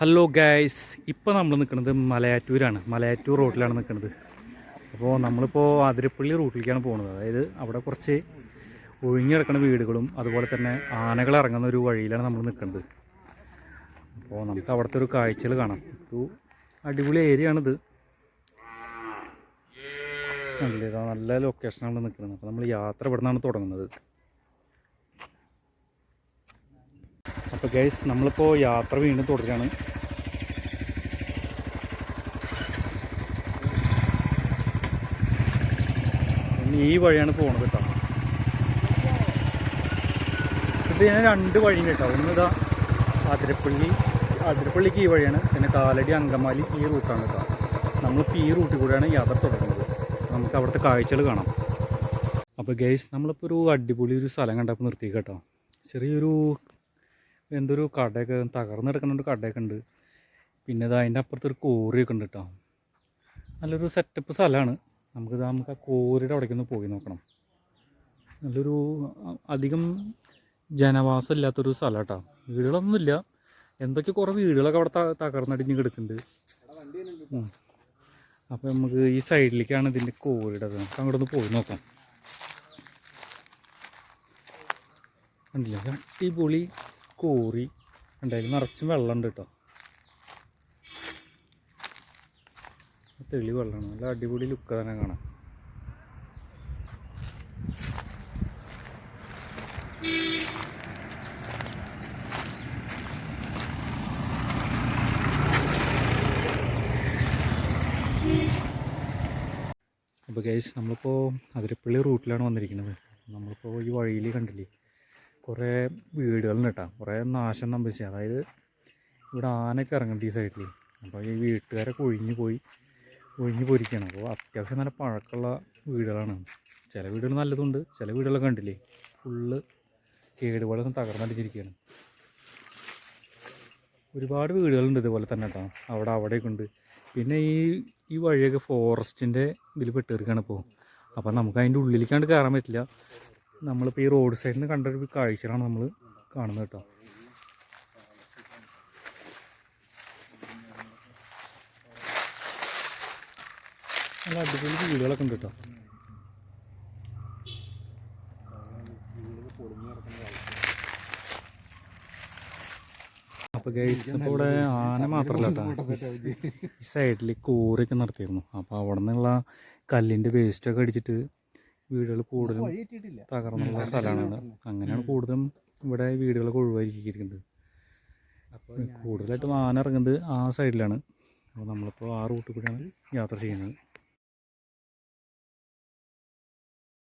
Hello guys ഇപ്പോൾ നമ്മൾ നിൽക്കുന്നത് മലയാറ്റൂരാണ്. മലയാറ്റൂർ റോട്ടിലാണ് നിൽക്കുന്നത്. അപ്പോൾ നമ്മളിപ്പോൾ അതിരപ്പള്ളി റൂട്ടിലേക്കാണ് പോകുന്നത് അതായത് അവിടെ കുറച്ച് ഒഴിഞ്ഞു കിടക്കുന്ന വീടുകളും അതുപോലെ തന്നെ ആനകൾ ഇറങ്ങുന്ന ഒരു വഴിയിലാണ് നമ്മൾ നിൽക്കുന്നത്. അപ്പോൾ നമുക്ക് അവിടുത്തെ ഒരു കാഴ്ചകൾ കാണാം. ഒരു അടിപൊളി ഏരിയ ആണിത് കണ്ടില്ലേ? ഇതാ നല്ല ലൊക്കേഷനാണ് നിൽക്കുന്നത്. അപ്പോൾ നമ്മൾ യാത്ര ഇവിടെ നിന്നാണ് തുടങ്ങുന്നത്. അപ്പോൾ ഗൈസ് നമ്മളിപ്പോൾ യാത്ര വീണ്ടും തുടരുകയാണ് ഈ വഴിയാണ് പോകുന്നത് കേട്ടോ. ഇത് ഞാൻ രണ്ട് വഴിയുണ്ട് കേട്ടോ. ഒന്ന് ഇതാ അതിരപ്പള്ളി അതിരപ്പള്ളിക്ക് ഈ വഴിയാണ്. പിന്നെ കാലടി അങ്കമാലി ഈ റൂട്ടാണ് കേട്ടോ. നമ്മളിപ്പോൾ ഈ റൂട്ടിൽ കൂടെയാണ് യാത്ര തുടങ്ങുന്നത്. നമുക്ക് അവിടുത്തെ കാഴ്ചകൾ കാണാം. അപ്പോൾ ഗൈസ് നമ്മളിപ്പോൾ ഒരു അടിപൊളി ഒരു സ്ഥലം കണ്ടപ്പോൾ നിർത്തി കേട്ടോ. ചെറിയൊരു എന്തൊരു കടയൊക്കെ തകർന്ന് കിടക്കുന്ന ഒരു കടയൊക്കെ ഉണ്ട്. പിന്നെ ഇത് അതിന്റെ അപ്പുറത്തൊരു കോറിയൊക്കെ ഉണ്ട് കേട്ടോ നല്ലൊരു സെറ്റപ്പ് സ്ഥലമാണ് നമുക്കിത് നമുക്ക് ആ കോറിയുടെ അവിടേക്കൊന്ന് പോയി നോക്കണം. നല്ലൊരു അധികം ജനവാസം ഇല്ലാത്തൊരു സ്ഥലം കേട്ടോ വീടുകളൊന്നുമില്ല എന്തൊക്കെ കുറേ വീടുകളൊക്കെ അവിടെ തകർന്നടിഞ്ഞ് കിടക്കുന്നുണ്ട്. അപ്പോൾ നമുക്ക് ഈ സൈഡിലേക്കാണ് ഇതിന്റെ കോറിയുടെ നമുക്ക് അങ്ങോട്ട് ഒന്ന് പോയി നോക്കാം. കണ്ടില്ല? അടിപൊളി കോറി ഉണ്ടായാലും നിറച്ചും വെള്ളമുണ്ട് കേട്ടോ. തെളി വെള്ളമാണ്. നല്ല അടിപൊളി ലുക്ക് തന്നെ കാണാം. അപ്പോൾ ഗൈസ് നമ്മളിപ്പോൾ അതിരപ്പള്ളി റൂട്ടിലാണ് വന്നിരിക്കുന്നത്. നമ്മളിപ്പോൾ ഈ വഴിയിൽ കണ്ടില്ലേ? കുറേ വീടുകളുണ്ട് കേട്ടോ കുറേ നാശം സംഭവിച്ചു. അതായത് ഇവിടെ ആനയൊക്കെ ഇറങ്ങുന്നുണ്ട് ഈ സൈഡിൽ അപ്പോൾ ഈ വീട്ടുകാരൊക്കെ ഒഴിഞ്ഞു പോയി ഒഴിഞ്ഞു പോയിരിക്കുകയാണ് അപ്പോൾ അത്യാവശ്യം നല്ല പഴക്കമുള്ള വീടുകളാണ്. ചില വീടുകൾ നല്ലതുണ്ട്. ചില വീടുകളൊക്കെ കണ്ടില്ലേ? ഫുള്ള് കേടുപാടൊന്നും തകർന്നടിച്ചിരിക്കുകയാണ് ഒരുപാട് വീടുകളുണ്ട് ഇതുപോലെ തന്നെ കേട്ടോ. അവിടെ അവിടെയൊക്കെ ഉണ്ട്. പിന്നെ ഈ ഈ വഴിയൊക്കെ ഫോറസ്റ്റിന്റെ ഇതിൽ പെട്ടിരിക്കുകയാണ് ഇപ്പോൾ. അപ്പോൾ നമുക്ക് അതിന്റെ ഉള്ളിലേക്കാണ്ട് കയറാൻ പറ്റില്ല. നമ്മളിപ്പോൾ ഈ റോഡ് സൈഡിൽ നിന്ന് കണ്ടൊരു ഒരു കാഴ്ചകളാണ് നമ്മൾ കാണുന്നത് കേട്ടോ. നല്ല അടിപൊളി വീടുകളൊക്കെ ഉണ്ട് കേട്ടോ. അപ്പോൾ ഗൈസ് ഇപ്പോൾ ഇവിടെ ആന മാത്രമല്ല കേട്ടോ. ഈ സൈഡിൽ കോറിയൊക്കെ നടത്തിയിരുന്നു. അപ്പോൾ അവിടെ നിന്നുള്ള കല്ലിന്റെ വേസ്റ്റൊക്കെ അടിച്ചിട്ട് വീടുകൾ കൂടുതലും തകർന്നുള്ള സ്ഥലമാണ്. അങ്ങനെയാണ് കൂടുതലും ഇവിടെ വീടുകളൊക്കെ ഒഴിവാക്കിയിരിക്കുന്നത്. കൂടുതലായിട്ടും ആന ഇറങ്ങുന്നത് ആ സൈഡിലാണ് അപ്പോൾ നമ്മളിപ്പോൾ ആ റൂട്ടിൽ കൂടിയാണ് യാത്ര ചെയ്യുന്നത്.